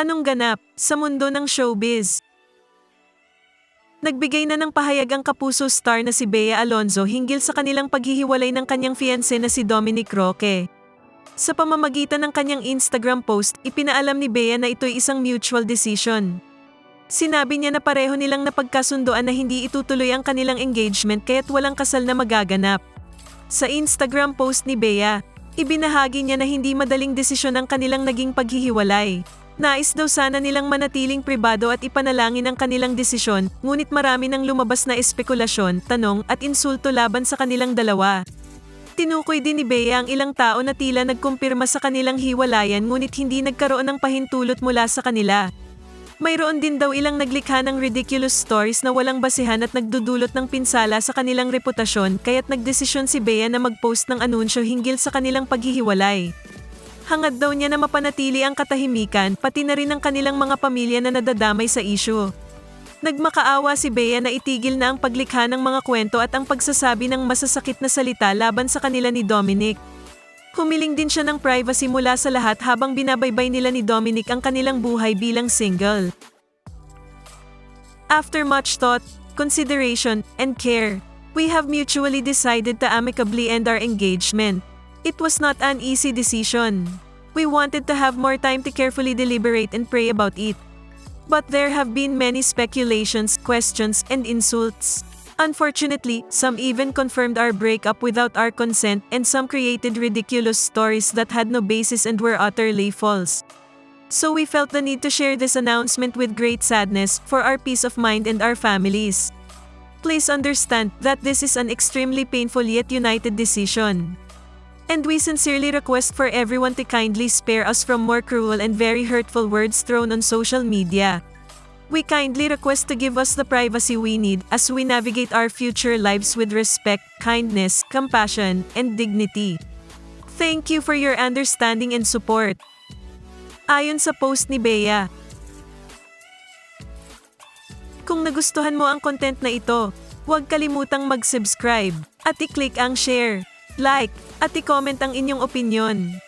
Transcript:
Anong ganap sa mundo ng showbiz? Nagbigay na ng pahayag ang kapuso star na si Bea Alonzo hinggil sa kanilang paghihiwalay ng kanyang fiancé na si Dominic Roque. Sa pamamagitan ng kanyang Instagram post, ipinaalam ni Bea na ito'y isang mutual decision. Sinabi niya na pareho nilang napagkasundoan na hindi itutuloy ang kanilang engagement kaya't walang kasal na magaganap. Sa Instagram post ni Bea, ibinahagi niya na hindi madaling desisyon ang kanilang naging paghihiwalay. Nais daw sana nilang manatiling pribado at ipanalangin ang kanilang desisyon, ngunit marami nang lumabas na espekulasyon, tanong at insulto laban sa kanilang dalawa. Tinukoy din ni Bea ang ilang tao na tila nagkumpirma sa kanilang hiwalayan ngunit hindi nagkaroon ng pahintulot mula sa kanila. Mayroon din daw ilang naglikha ng ridiculous stories na walang basihan at nagdudulot ng pinsala sa kanilang reputasyon kaya't nagdesisyon si Bea na mag-post ng anunsyo hinggil sa kanilang paghihiwalay. Hangad daw niya na mapanatili ang katahimikan pati na rin ang kanilang mga pamilya na nadadamay sa isyu. Nagmakaawa si Bea na itigil na ang paglikha ng mga kwento at ang pagsasabi ng masasakit na salita laban sa kanila ni Dominic. Humiling din siya ng privacy mula sa lahat habang binabaybay nila ni Dominic ang kanilang buhay bilang single. After much thought, consideration, and care, we have mutually decided to amicably end our engagement. It was not an easy decision. We wanted to have more time to carefully deliberate and pray about it. But there have been many speculations, questions, and insults. Unfortunately, some even confirmed our breakup without our consent and some created ridiculous stories that had no basis and were utterly false. So we felt the need to share this announcement with great sadness for our peace of mind and our families. Please understand that this is an extremely painful yet united decision. And we sincerely request for everyone to kindly spare us from more cruel and very hurtful words thrown on social media. We kindly request to give us the privacy we need as we navigate our future lives with respect, kindness, compassion, and dignity. Thank you for your understanding and support. Ayon sa post ni Bea. Kung nagustuhan mo ang content na ito, huwag kalimutang mag-subscribe at i-click ang share, like, at i-comment ang inyong opinion.